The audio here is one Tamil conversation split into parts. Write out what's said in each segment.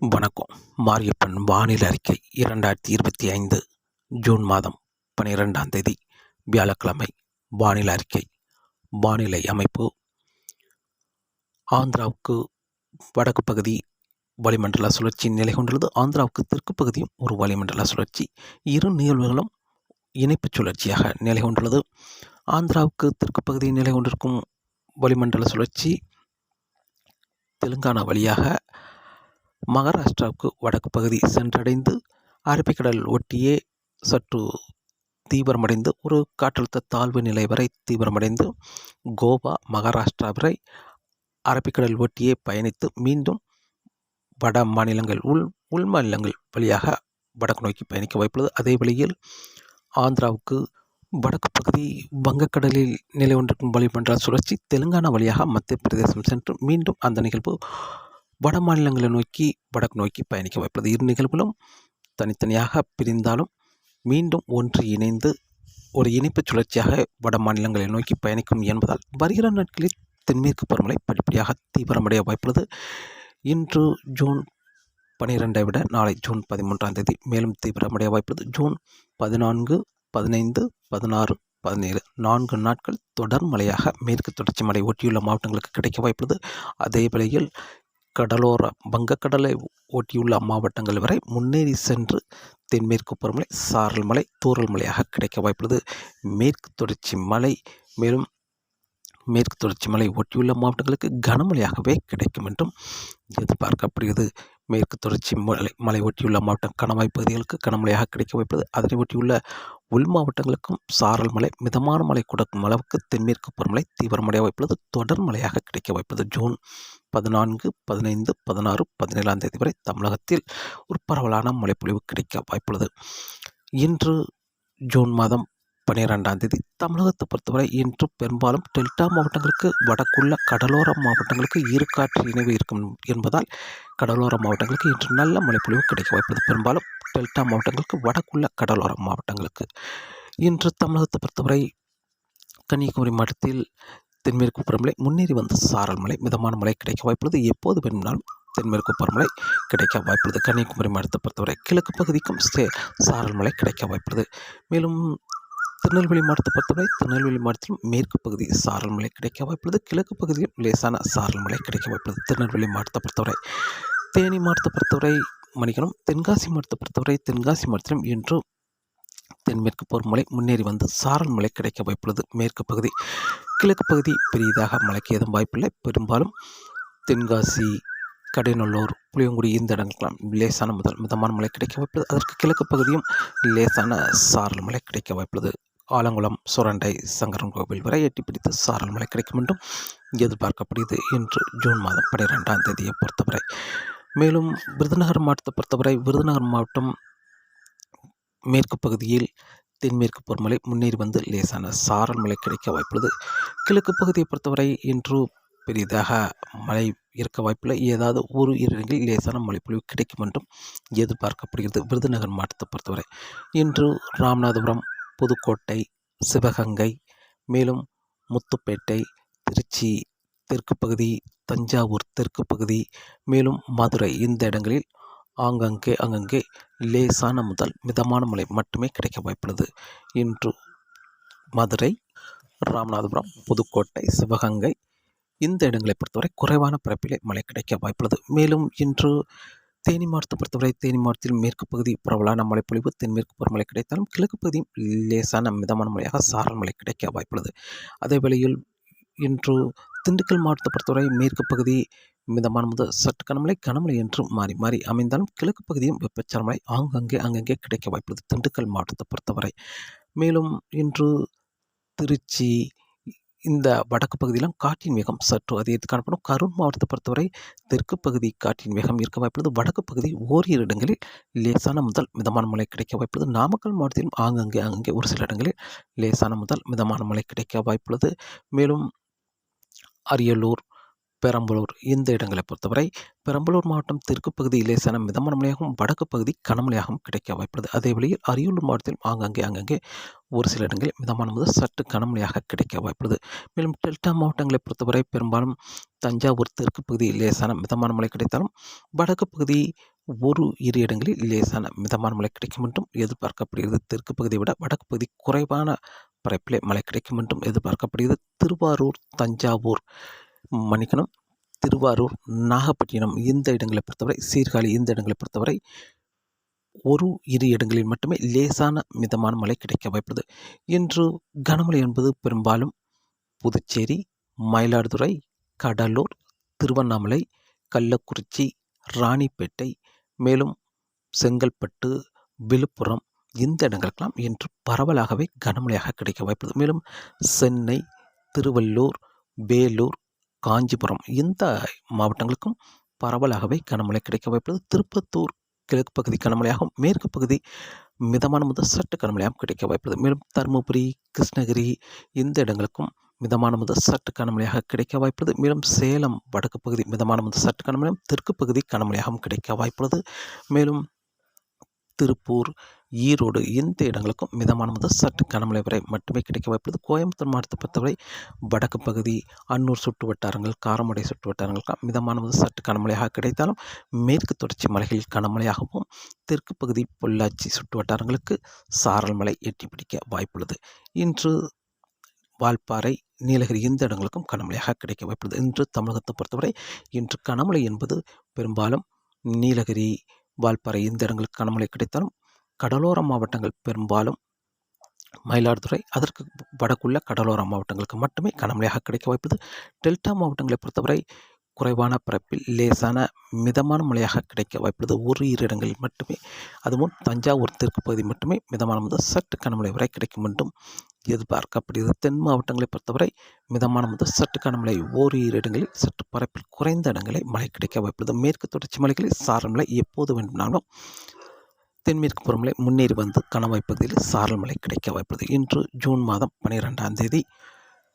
வணக்கம். மாரியப்பன் வானிலை அறிக்கை இரண்டாயிரத்தி இருபத்தி ஐந்து ஜூன் மாதம் பனிரெண்டாம் தேதி வியாழக்கிழமை. வானிலை அறிக்கை. வானிலை அமைப்பு. ஆந்திராவுக்கு வடக்கு பகுதி வளிமண்டல சுழற்சி நிலை கொண்டுள்ளது. ஆந்திராவுக்கு தெற்கு பகுதியும் ஒரு வளிமண்டல சுழற்சி. இரு நிகழ்வுகளும் இணைப்புச் சுழற்சியாக நிலை கொண்டுள்ளது. ஆந்திராவுக்கு தெற்கு பகுதி நிலை கொண்டிருக்கும் வளிமண்டல சுழற்சி தெலுங்கானா வழியாக மகாராஷ்டிராவுக்கு வடக்கு பகுதி சென்றடைந்து அரபிக்கடல் ஒட்டியே சற்று தீவிரமடைந்து ஒரு காற்றழுத்த தாழ்வு நிலை வரை தீவிரமடைந்து கோவா மகாராஷ்டிரா வரை அரபிக்கடல் ஒட்டியே பயணித்து மீண்டும் வட மாநிலங்கள் உள் உள் மாநிலங்கள் வழியாக வடக்கு நோக்கி பயணிக்க வாய்ப்புள்ளது. அதே வழியில் ஆந்திராவுக்கு வடக்கு பகுதி வங்கக்கடலில் நிலை கொண்டிருக்கும் வளிமண்டல சுழற்சி தெலுங்கானா வழியாக மத்திய பிரதேசம் சென்று மீண்டும் அந்த நிகழ்வு வட மாநிலங்களை நோக்கி வடக்கு நோக்கி பயணிக்க வாய்ப்புள்ளது. இரு நிகழ்வுகளும் தனித்தனியாக பிரிந்தாலும் மீண்டும் ஒன்று இணைந்து ஒரு இணைப்புச் சுழற்சியாக வட மாநிலங்களை நோக்கி பயணிக்கும் என்பதால் வருகிற நாட்களில் தென்மேற்கு பருவமழை படிப்படியாக தீவிரமடைய வாய்ப்புள்ளது. இன்று ஜூன் பனிரெண்டை விட நாளை ஜூன் பதிமூன்றாம் தேதி மேலும் தீவிரமடைய வாய்ப்புள்ளது. ஜூன் பதினான்கு பதினைந்து பதினாறு பதினேழு நான்கு நாட்கள் தொடர் மழையாக மேற்கு தொடர்ச்சி மலை ஒட்டியுள்ள மாவட்டங்களுக்கு கிடைக்க வாய்ப்புள்ளது. அதே வேளையில் கடலோர வங்கக்கடலை ஒட்டியுள்ள மாவட்டங்கள் வரை முன்னேறி சென்று தென்மேற்கு பருவமழை சாரல் மலை தூறல் மலையாக கிடைக்க வாய்ப்புள்ளது. மேற்கு தொடர்ச்சி மலை மேலும் மேற்கு தொடர்ச்சி மலை ஒட்டியுள்ள மாவட்டங்களுக்கு கனமழையாகவே கிடைக்கும் என்றும் எதிர்பார்க்கப்படுகிறது. மேற்கு தொடர்ச்சி மலை மலை ஒட்டியுள்ள மாவட்டம் கணவாய் பகுதிகளுக்கு கனமழையாக கிடைக்க வைப்பது அதனை ஒட்டியுள்ள உள் மாவட்டங்களுக்கும் சாரல் மலை மிதமான மழை கொடுக்கும் அளவுக்கு தென்மேற்கு பருவமழை தீவிரமடைய வைப்பது தொடர் மழையாக கிடைக்க வைப்பது ஜூன் பதினான்கு பதினைந்து பதினாறு பதினேழாம் தேதி வரை தமிழகத்தில் ஒரு பரவலான மழைப்பொழிவு கிடைக்க வாய்ப்புள்ளது. இன்று ஜூன் மாதம் பன்னிரெண்டாம் தேதி தமிழகத்தை பொறுத்தவரை இன்று பெரும்பாலும் டெல்டா மாவட்டங்களுக்கு வடக்குள்ள கடலோர மாவட்டங்களுக்கு இருக்காற்று இணைவு இருக்கும் என்பதால் கடலோர மாவட்டங்களுக்கு இன்று நல்ல மழைப்பொழிவு கிடைக்க வாய்ப்பது பெரும்பாலும் டெல்டா மாவட்டங்களுக்கு வடக்குள்ள கடலோர மாவட்டங்களுக்கு. இன்று தமிழகத்தை பொறுத்தவரை கன்னியாகுமரி மாவட்டத்தில் தென்மேற்கு பருவமழை முன்னேறி வந்த சாரல் மழை மிதமான மழை கிடைக்க வாய்ப்புள்ளது. எப்போது வேணும்னாலும் தென்மேற்கு பருவமழை கிடைக்க வாய்ப்புள்ளது. கன்னியாகுமரி மாவட்டத்தை பொறுத்தவரை கிழக்கு பகுதிக்கும் சாரல் மழை கிடைக்க வாய்ப்புள்ளது. மேலும் திருநெல்வேலி மாவட்டத்தை பொறுத்தவரை திருநெல்வேலி மாவட்டத்திலும் மேற்கு பகுதி சாரல் மழை கிடைக்க வாய்ப்புள்ளது. கிழக்கு பகுதியில் லேசான சாரல் மழை கிடைக்க வாய்ப்புள்ளது. திருநெல்வேலி மாவட்டத்தை பொறுத்தவரை தேனி மாவட்டத்தை பொறுத்தவரை மணிக்கணும் தென்காசி மாவட்டத்தை பொறுத்தவரை தென்காசி மாவட்டத்திலும் இன்று தென்மேற்கு மழை முன்னேறி வந்து சாரல் மழை கிடைக்க வாய்ப்புள்ளது. மேற்கு பகுதி கிழக்கு பகுதி பெரியதாக மழைக்கு ஏதும் வாய்ப்பில்லை. பெரும்பாலும் தென்காசி கடைநல்லூர் புளியங்குடி இந்த இடங்களுக்கெல்லாம் லேசான முதல் மிதமான மழை கிடைக்க வாய்ப்புள்ளது. அதற்கு கிழக்கு பகுதியும் லேசான சாரல் மழை கிடைக்க வாய்ப்புள்ளது. ஆலங்குளம் சுரண்டை சங்கரன் கோவில் வரை எட்டி பிடித்து சாரல் மழை கிடைக்கும் என்றும் எதிர்பார்க்கப்படுகிறது. இன்று ஜூன் மாதம் பனிரெண்டாம் தேதியை பொறுத்தவரை. மேலும் விருதுநகர் மாவட்டத்தை பொறுத்தவரை விருதுநகர் மாவட்டம் மேற்கு பகுதியில் தென்மேற்கு பருவமழை முன்னேறி வந்து லேசான சாரல் மழை கிடைக்க வாய்ப்புள்ளது. கிழக்கு பகுதியை பொறுத்தவரை இன்று பெரிதாக மழை இருக்க வாய்ப்பில்லை. ஏதாவது ஒரு இடங்களில் லேசான மழைப்பொழிவு கிடைக்கும் என்றும் எதிர்பார்க்கப்படுகிறது விருதுநகர் மாவட்டத்தை பொறுத்தவரை. இன்று ராமநாதபுரம் புதுக்கோட்டை சிவகங்கை மேலும் முத்துப்பேட்டை திருச்சி தெற்கு பகுதி தஞ்சாவூர் தெற்கு பகுதி மேலும் மதுரை இந்த இடங்களில் ஆங்கங்கே அங்கங்கே லேசான முதல் மிதமான மழை மட்டுமே கிடைக்க வாய்ப்புள்ளது. இன்று மதுரை ராமநாதபுரம் புதுக்கோட்டை சிவகங்கை இந்த இடங்களை பொறுத்தவரை குறைவான பரப்பிலே மழை கிடைக்க வாய்ப்புள்ளது. மேலும் இன்று தேனி மாவட்டத்தை பொறுத்தவரை தேனி மாவட்டத்தில் மேற்கு பகுதி பரவலான மழைப்பொழிவு தென்மேற்கு பருவமழை கிடைத்தாலும் கிழக்கு பகுதியும் லேசான மிதமான மழையாக சாரல் மழை கிடைக்க வாய்ப்புள்ளது. அதே வேளையில் இன்று திண்டுக்கல் மாவட்டத்தை பொறுத்தவரை மேற்கு பகுதி மிதமான முதல் சற்று கனமழை கனமழை என்று மாறி மாறி அமைந்தாலும் கிழக்கு பகுதியும் வெப்பச்சார மழை ஆங்கங்கே அங்கங்கே கிடைக்க வாய்ப்புள்ளது திண்டுக்கல் மாவட்டத்தை பொறுத்தவரை. மேலும் இன்று திருச்சி இந்த வடக்கு பகுதியிலும் காற்றின் வேகம் சற்று அதிகரித்து காணப்படும். கரூர் மாவட்டத்தை பொறுத்தவரை தெற்கு பகுதி காற்றின் வேகம் இருக்க வாய்ப்புள்ளது. வடக்கு பகுதி ஓரிரு இடங்களில் லேசான முதல் மிதமான மழை கிடைக்க வாய்ப்புள்ளது. நாமக்கல் மாவட்டத்திலும் ஆங்கங்கே அங்கே ஒரு சில இடங்களில் லேசான முதல் மிதமான மழை கிடைக்க வாய்ப்புள்ளது. மேலும் அரியலூர் பெரம்பலூர். இந்த இடங்களை பொறுத்தவரை பெரம்பலூர் மாவட்டம் தெற்கு பகுதி லேசான மிதமான மழையாகவும் வடக்கு பகுதி கனமழையாகவும் கிடைக்க வாய்ப்புள்ளது. அதே வழியில் அரியலூர் மாவட்டத்தில் ஆங்காங்கே அங்கங்கே ஒரு சில இடங்களில் மிதமான முதல் சற்று கனமழையாக கிடைக்க வாய்ப்புள்ளது. மேலும் டெல்டா மாவட்டங்களை பொறுத்தவரை பெரும்பாலும் தஞ்சாவூர் தெற்கு பகுதி லேசான மிதமான மழை கிடைத்தாலும் வடக்கு பகுதி ஒரு இரு இடங்களில் லேசான மிதமான மழை கிடைக்கும் என்றும் எதிர்பார்க்கப்படுகிறது. தெற்கு பகுதியை விட வடக்கு பகுதி குறைவான பரப்பிலே மழை கிடைக்கும் என்றும் எதிர்பார்க்கப்படுகிறது. திருவாரூர் தஞ்சாவூர் மன்னிக்கணும். திருவாரூர் நாகப்பட்டினம் இந்த இடங்களை பொறுத்தவரை சீர்காழி இந்த இடங்களை பொறுத்தவரை ஒரு இரு இடங்களில் மட்டுமே லேசான மிதமான மழை கிடைக்க வாய்ப்புள்ளது. இன்று கனமழை என்பது பெரும்பாலும் புதுச்சேரி மயிலாடுதுறை கடலூர் திருவண்ணாமலை கள்ளக்குறிச்சி ராணிப்பேட்டை மேலும் செங்கல்பட்டு விழுப்புரம் இந்த இடங்களுக்கெல்லாம் இன்று பரவலாகவே கனமழையாக கிடைக்க வாய்ப்புள்ளது. மேலும் சென்னை திருவள்ளூர் வேலூர் காஞ்சிபுரம். இந்த மாவட்டங்களுக்கும் பரவலாகவே கனமழை கிடைக்க வாய்ப்புள்ளது திருப்பத்தூர் கிழக்கு பகுதி கனமழையாகவும் மேற்கு பகுதி மிதமான முதல் சற்று கனமழையாகவும் கிடைக்க வாய்ப்புள்ளது மேலும் தருமபுரி கிருஷ்ணகிரி இந்த இடங்களுக்கும் மிதமான முதல் சற்று கனமழையாக கிடைக்க வாய்ப்புள்ளது மேலும் சேலம் வடக்கு பகுதி மிதமான முதல் சற்று கனமழையும் தெற்கு பகுதி கனமழையாகவும் கிடைக்க வாய்ப்புள்ளது மேலும் திருப்பூர் ஈரோடு இந்த இடங்களுக்கும் மிதமான முதல் சற்று கனமழை வரை மட்டுமே கிடைக்க வாய்ப்புள்ளது. கோயம்புத்தூர் மாவட்டத்தை பொறுத்தவரை வடக்கு பகுதி அன்னூர் சுற்று வட்டாரங்கள் காரமடை சுற்று வட்டாரங்களுக்கு மிதமான முதல் சற்று கனமழையாக கிடைத்தாலும் மேற்கு தொடர்ச்சி மலைகளில் கனமழையாகவும் தெற்கு பகுதி பொள்ளாச்சி சுற்று வட்டாரங்களுக்கு சாரல் மலை எட்டி பிடிக்க வாய்ப்புள்ளது. இன்று வால்பாறை நீலகிரி இந்த இடங்களுக்கும் கனமழையாக கிடைக்க வாய்ப்புள்ளது. இன்று தமிழகத்தை பொறுத்தவரை இன்று கனமழை என்பது பெரும்பாலும் நீலகிரி வால்பாறை இந்த இடங்களுக்கு கனமழை கிடைத்தாலும் கடலோர மாவட்டங்கள் பெரும்பாலும் மயிலாடுதுறை அதற்கு வடக்குள்ள கடலோர மாவட்டங்களுக்கு மட்டுமே கனமழையாக கிடைக்க வாய்ப்புது டெல்டா மாவட்டங்களை பொறுத்தவரை குறைவான பரப்பில் லேசான மிதமான மழையாக கிடைக்க வாய்ப்புள்ளது. ஒரு இரு இடங்களில் மட்டுமே. அதுவும் தஞ்சாவூர் தெற்கு பகுதி மட்டுமே மிதமான முதல் சற்று கனமழை வரை கிடைக்கும் என்றும் எதிர்பார்க்கப்படுகிறது. தென் மாவட்டங்களை பொறுத்தவரை மிதமான முதல் சற்று கனமழை ஓரிரு இரு இடங்களில் சற்று பரப்பில் குறைந்த இடங்களில் மழை கிடைக்க வாய்ப்புள்ளது. மேற்கு தொடர்ச்சி மலைகளில் சாரமழை எப்போது வேண்டுமானாலும் தென்மேற்கு பருவமழை முன்னேறி வந்து கணவாய் பகுதியில் சாரல் மழை கிடைக்க வாய்ப்புள்ளது. இன்று ஜூன் மாதம் பனிரெண்டாம் தேதி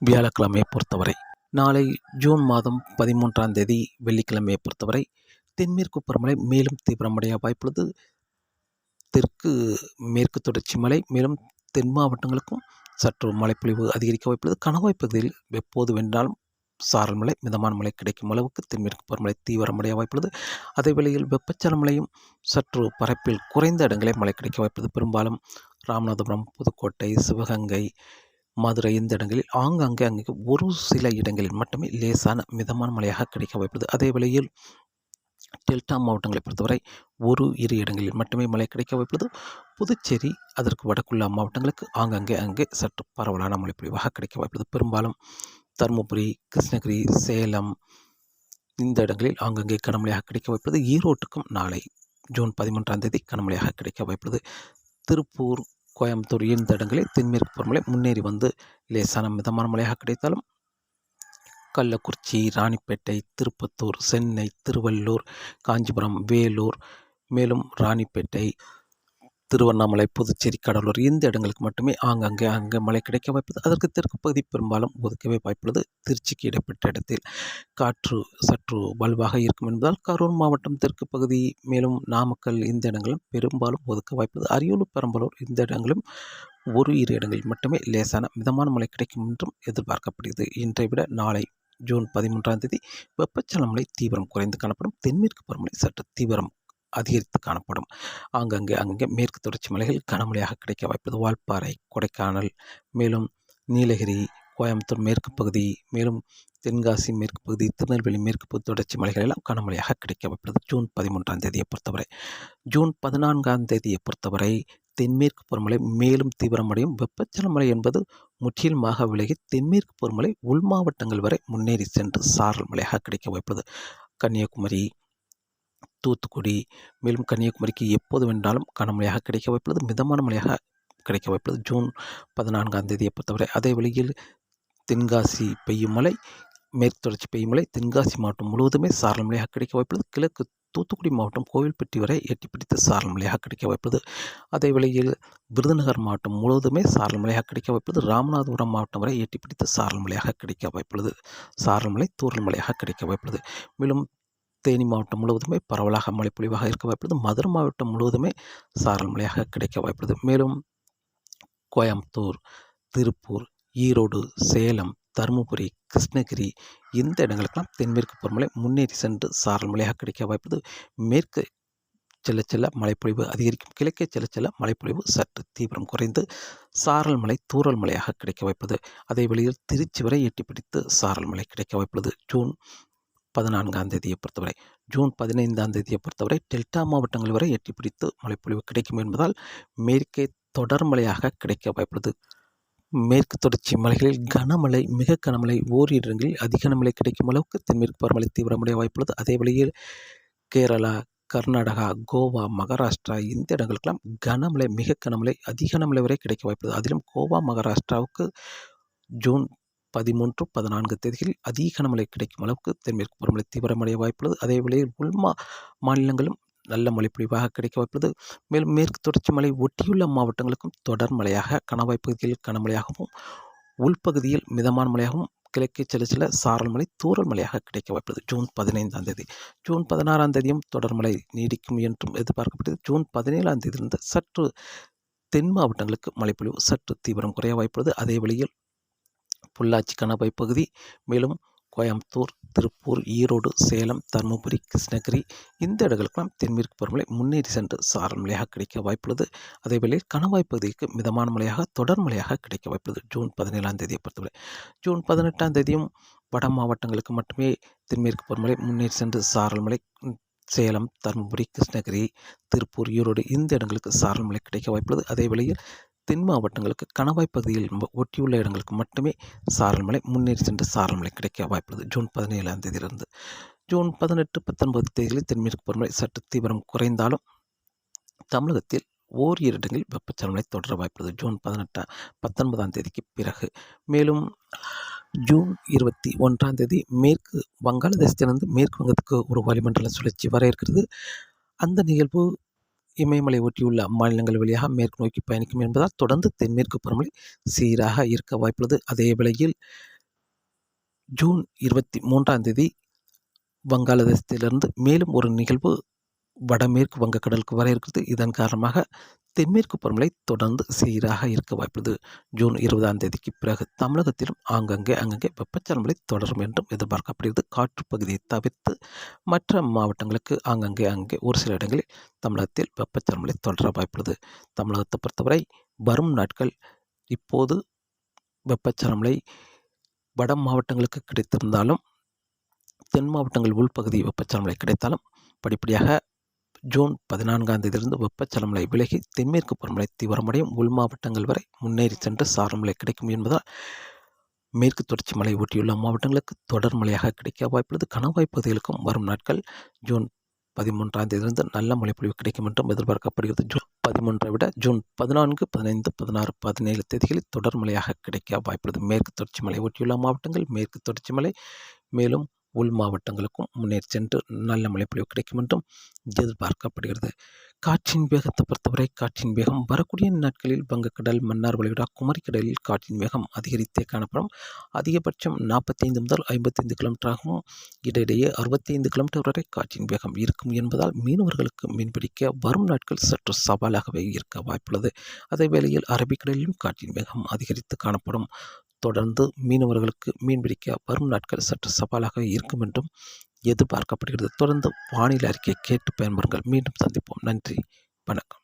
வியாழக்கிழமையை பொறுத்தவரை. நாளை ஜூன் மாதம் பதிமூன்றாம் தேதி வெள்ளிக்கிழமையை பொறுத்தவரை தென்மேற்கு பருவமழை மேலும் தீவிரமடைய வாய்ப்புள்ளது. தெற்கு மேற்கு தொடர்ச்சி மலை மேலும் தென் மாவட்டங்களுக்கும் சற்று மழைப்பொழிவு அதிகரிக்க வாய்ப்புள்ளது. கணவாய் பகுதியில் எப்போது வென்றாலும் சாரல் மழை மிதமான மழை கிடைக்கும் அளவுக்கு தென்மேற்கு பருவமழை தீவிரமடைய வாய்ப்புள்ளது. அதே வேளையில் வெப்பச்சல மழையும் சற்று பரப்பில் குறைந்த இடங்களில் மழை கிடைக்க வாய்ப்புள்ளது. பெரும்பாலும் ராமநாதபுரம் புதுக்கோட்டை சிவகங்கை மதுரை இந்த இடங்களில் ஆங்காங்கே அங்கே ஒரு சில இடங்களில் மட்டுமே லேசான மிதமான மழையாக கிடைக்க வாய்ப்புள்ளது. அதே வேளையில் டெல்டா மாவட்டங்களை பொறுத்தவரை ஒரு இரு இடங்களில் மட்டுமே மழை கிடைக்க வாய்ப்புள்ளது. புதுச்சேரி அதற்கு வடக்குள்ள மாவட்டங்களுக்கு ஆங்காங்கே அங்கே சற்று பரவலான மழை பொழிவாக கிடைக்க வாய்ப்புள்ளது. பெரும்பாலும் தருமபுரி கிருஷ்ணகிரி சேலம் இந்த இடங்களில் ஆங்கங்கே கனமழையாக கிடைக்க வைப்பது ஈரோட்டுக்கும் நாளை ஜூன் பதிமூன்றாம் தேதி கனமழையாக கிடைக்க வைப்பது திருப்பூர் கோயம்புத்தூர் இந்த இடங்களில் தென்மேற்கு பருவமழை முன்னேறி வந்து லேசான மிதமான மழையாக கிடைத்தாலும் கள்ளக்குறிச்சி ராணிப்பேட்டை திருப்பத்தூர் சென்னை திருவள்ளூர் காஞ்சிபுரம் வேலூர் மேலும் ராணிப்பேட்டை திருவண்ணாமலை புதுச்சேரி கடலூர் இந்த இடங்களுக்கு மட்டுமே ஆங்காங்கே அங்கே மழை கிடைக்க வாய்ப்புள்ளது அதற்கு தெற்கு பகுதி பெரும்பாலும் ஒதுக்கவே வாய்ப்புள்ளது. திருச்சிக்கு இடைப்பட்ட இடத்தில் காற்று சற்று வலுவாக இருக்கும் என்பதால் கரூர் மாவட்டம் தெற்கு பகுதி மேலும் நாமக்கல் இந்த இடங்களும் பெரும்பாலும் ஒதுக்க வாய்ப்புள்ளது. அரியலூர் பெரம்பலூர் இந்த இடங்களும் ஒரு இரு இடங்களில் மட்டுமே லேசான மிதமான மழை கிடைக்கும் என்றும் எதிர்பார்க்கப்படுகிறது. இன்றை விட நாளை ஜூன் பதிமூன்றாம் தேதி வெப்பச்சலமலை தீவிரம் குறைந்து காணப்படும். தென்மேற்கு பருவமழை சற்று தீவிரம் அதிகரித்து காணப்படும். ஆங்கங்கே அங்கங்கே மேற்கு தொடர்ச்சி மலைகள் கனமழையாக கிடைக்க வாய்ப்பது வால்பாறை கொடைக்கானல் மேலும் நீலகிரி கோயம்புத்தூர் மேற்கு பகுதி மேலும் தென்காசி மேற்கு பகுதி திருநெல்வேலி மேற்கு பகுதி தொடர்ச்சி மலைகள் எல்லாம் கனமழையாக கிடைக்க வாய்ப்பது ஜூன் பதிமூன்றாம் தேதியை பொறுத்தவரை ஜூன் பதினான்காம் தேதியை பொறுத்தவரை தென்மேற்கு பருவமழை மேலும் தீவிரமடையும். வெப்பச்சலமழை என்பது முற்றிலுமாக விலகி தென்மேற்கு பருவமழை உள் மாவட்டங்கள் வரை முன்னேறி சென்று சாரல் மழையாக கிடைக்க வாய்ப்பது கன்னியாகுமரி தூத்துக்குடி மேலும் கன்னியாகுமரிக்கு எப்போது வேண்டாலும் கனமழையாக கிடைக்க வாய்ப்புள்ளது. மிதமான மழையாக கிடைக்க வாய்ப்புள்ளது. ஜூன் பதினான்காம் தேதியை பொறுத்தவரை அதே வழியில் தென்காசி பெய்யும் மழை மேற்கு தொடர்ச்சி பெய்யும் மழை தென்காசி மாவட்டம் முழுவதுமே சாரல் மழையாக கிடைக்க வாய்ப்புள்ளது. கிழக்கு தூத்துக்குடி மாவட்டம் கோவில்பட்டி வரை எட்டி பிடித்து சாரல் மழையாக கிடைக்க வைப்பது அதே வேளையில் விருதுநகர் மாவட்டம் முழுவதுமே சாரல் மழையாக கிடைக்க வைப்பது ராமநாதபுரம் மாவட்டம் வரை எட்டி பிடித்து சாரல் மழையாக கிடைக்க வாய்ப்புள்ளது. சாரல் மழை தூரல் மழையாக கிடைக்க வாய்ப்புள்ளது. மேலும் தேனி மாவட்டம் முழுவதுமே பரவலாக மழை பொழிவாக இருக்க வாய்ப்புள்ளது. மதுரை மாவட்டம் முழுவதுமே சாரல் மழையாக கிடைக்க வாய்ப்புள்ளது. மேலும் கோயம்புத்தூர் திருப்பூர் ஈரோடு சேலம் தருமபுரி கிருஷ்ணகிரி இந்த இடங்களுக்கெல்லாம் தென்மேற்கு பருவமழை முன்னேறி சென்று சாரல் மழையாக கிடைக்க வாய்ப்புள்ளது. மேற்கு செல்ல செல்ல மழைப்பொழிவு அதிகரிக்கும். கிழக்கே செல்ல செல்ல மழைப்பொழிவு சற்று தீவிரம் குறைந்து சாரல் மலை தூறல் மலையாக கிடைக்க வாய்ப்பது அதே வழியில் திருச்சி வரை எட்டி பிடித்து சாரல் மலை கிடைக்க வாய்ப்புள்ளது. ஜூன் பதினான்காம் தேதியை பொறுத்தவரை ஜூன் பதினைந்தாம் தேதியை பொறுத்தவரை டெல்டா மாவட்டங்கள் வரை எட்டி பிடித்து மழைப்பொழிவு கிடைக்கும் என்பதால் மேற்கே தொடர் மழையாக கிடைக்க வாய்ப்புள்ளது. மேற்கு தொடர்ச்சி மலைகளில் கனமழை மிக கனமழை ஓரிரு இடங்களில் அதிக கனமழை கிடைக்கும் அளவுக்கு தென்மேற்கு பருவமழை தீவிரமடைய வாய்ப்புள்ளது. அதே வழியில் கேரளா கர்நாடகா கோவா மகாராஷ்டிரா இந்த இடங்களுக்கெல்லாம் கனமழை மிக கனமழை அதிக கனமழை வரை கிடைக்க வாய்ப்புள்ளது. அதிலும் கோவா மகாராஷ்டிராவுக்கு ஜூன் பதிமூன்று பதினான்கு தேதிகளில் அதிக கனமழை கிடைக்கும் அளவுக்கு தென்மேற்கு பருவமழை தீவிரமடைய வாய்ப்புள்ளது. அதே வேளையில் உள்மா மாநிலங்களும் நல்ல மழை பொழிவாக கிடைக்க வாய்ப்புள்ளது. மேலும் மேற்கு தொடர்ச்சி மலை ஒட்டியுள்ள மாவட்டங்களுக்கும் தொடர் மழையாக கணவாய் பகுதியில் கனமழையாகவும் உள்பகுதியில் மிதமான மழையாகவும் கிழக்கே சில சில சாரல் மழை தூரல் மழையாக கிடைக்க வாய்ப்புள்ளது. ஜூன் பதினைந்தாம் தேதி. ஜூன் பதினாறாம் தேதியும் தொடர் மழை நீடிக்கும் என்றும் எதிர்பார்க்கப்பட்டது. ஜூன் பதினேழாம் தேதியிலிருந்து சற்று தென் மாவட்டங்களுக்கு மழைப்பொழிவு சற்று தீவிரம் குறைய வாய்ப்புள்ளது. அதே வழியில் பொள்ளாச்சி கணவாய் பகுதி மேலும் கோயம்புத்தூர் திருப்பூர் ஈரோடு சேலம் தருமபுரி கிருஷ்ணகிரி இந்த இடங்களுக்கெல்லாம் தென்மேற்கு பருவமழை முன்னேறி சென்று சாரல் மழையாக கிடைக்க வாய்ப்புள்ளது. அதேவேளை கணவாய் பகுதிக்கு மிதமான மழையாக தொடர் மழையாக கிடைக்க வாய்ப்புள்ளது. ஜூன் பதினேழாம் தேதியை பொறுத்தவரை. ஜூன் பதினெட்டாம் தேதியும் வட மாவட்டங்களுக்கு மட்டுமே தென்மேற்கு பருவமழை முன்னேறி சென்று சாரல் மழை சேலம் தருமபுரி கிருஷ்ணகிரி திருப்பூர் ஈரோடு இந்த இடங்களுக்கு சாரல் மழை கிடைக்க வாய்ப்புள்ளது. அதே வேளையில் தென் மாவட்டங்களுக்கு கணவாய் பகுதியில் ஒட்டியுள்ள இடங்களுக்கு மட்டுமே சாரல் மழை முன்னேறி சென்று சாரல் மழை கிடைக்க வாய்ப்புள்ளது. ஜூன் பதினேழாம் தேதியிலிருந்து ஜூன் பதினெட்டு பத்தொன்பது தேதிகளில் தென்மேற்கு பருவமழை சற்று தீவிரம் குறைந்தாலும் தமிழகத்தில் ஓரிரு இடங்களில் வெப்பச்சலமலை தொடர வாய்ப்புள்ளது. ஜூன் பதினெட்டாம் பத்தொன்பதாம் தேதிக்கு பிறகு. மேலும் ஜூன் இருபத்தி ஒன்றாம் தேதி மேற்கு வங்காளதேசத்திலிருந்து மேற்கு வங்கத்துக்கு ஒரு வளிமண்டல சுழற்சி வர இருக்கிறது. அந்த நிகழ்வு இமயமலை ஒட்டியுள்ள மாநிலங்கள் வழியாக மேற்கு நோக்கி பயணிக்கும் என்பதால் தொடர்ந்து தென்மேற்கு பருவமழை சீராக இருக்க வாய்ப்புள்ளது. அதே வேளையில் ஜூன் இருபத்தி மூன்றாம் தேதி வங்காளதேசத்திலிருந்து மேலும் ஒரு நிகழ்வு வடமேற்கு வங்கக்கடலுக்கு வர இருக்கிறது. இதன் காரணமாக தென்மேற்கு பருவமழை தொடர்ந்து சீராக இருக்க வாய்ப்புள்ளது. ஜூன் இருபதாம் தேதிக்கு பிறகு தமிழகத்திலும் ஆங்கங்கே அங்கங்கே வெப்பச்சலமழை தொடரும் என்றும் எதிர்பார்க்கப்படுகிறது. காற்று பகுதியை தவிர்த்து மற்ற மாவட்டங்களுக்கு ஆங்கங்கே அங்கே ஒரு சில இடங்களில் தமிழகத்தில் வெப்பச்சலமழை தொடர வாய்ப்புள்ளது. தமிழகத்தை பொறுத்தவரை வரும் நாட்கள் இப்போது வெப்பச்சலமழை வட மாவட்டங்களுக்கு கிடைத்திருந்தாலும் தென் மாவட்டங்கள் உள்பகுதி வெப்பச்சலமழை கிடைத்தாலும் படிப்படியாக ஜூன் பதினான்காம் தேதியிலிருந்து வெப்பச்சலமலை விலகி தென்மேற்கு பருவமழை தீவிரமடையும் உள் மாவட்டங்கள் வரை முன்னேறி சென்று சாரமழை கிடைக்கும் என்பதால் மேற்கு தொடர்ச்சி மலை ஒட்டியுள்ள மாவட்டங்களுக்கு தொடர் மழையாக கிடைக்க வாய்ப்புள்ளது. கணவாய் பகுதிகளுக்கும் வரும் நாட்கள் ஜூன் பதிமூன்றாம் தேதியிலிருந்து நல்ல மழைப்பொழிவு கிடைக்கும் என்றும் எதிர்பார்க்கப்படுகிறது. ஜூன் பதிமூன்றை விட ஜூன் பதினான்கு பதினைந்து பதினாறு பதினேழு தேதிகளில் தொடர் மழையாக கிடைக்க வாய்ப்புள்ளது. மேற்கு தொடர்ச்சி மலை ஒட்டியுள்ள மாவட்டங்கள் மேற்கு தொடர்ச்சி மலை மேலும் உள் மாவட்டங்களுக்கும் முன்னேறி சென்று நல்ல மழைப்பொழிவு கிடைக்கும் என்றும் எதிர்பார்க்கப்படுகிறது. காற்றின் வேகத்தை பொறுத்தவரை காற்றின் வேகம் வரக்கூடிய நாட்களில் வங்கக்கடல் மன்னார் வளைகுடா குமரிக்கடலில் காற்றின் வேகம் அதிகரித்தே காணப்படும். அதிகபட்சம் நாற்பத்தைந்து முதல் ஐம்பத்தைந்து கிலோமீட்டராகவும் இடையிடையே அறுபத்தைந்து கிலோமீட்டர் வரை காற்றின் வேகம் இருக்கும் என்பதால் மீனவர்களுக்கு மீன்பிடிக்க வரும் நாட்கள் சற்று சவாலாகவே இருக்க வாய்ப்புள்ளது. அதே வேளையில் அரபிக்கடலிலும் காற்றின் வேகம் அதிகரித்து காணப்படும். தொடர்ந்து மீனவர்களுக்கு மீன்பிடிக்க வரும் நாட்கள் சற்று சவாலாக இருக்கும் என்றும் எதிர்பார்க்கப்படுகிறது. தொடர்ந்து வானிலை அறிக்கையை கேட்டு பயன்பெறுங்கள். மீண்டும் சந்திப்போம். நன்றி. வணக்கம்.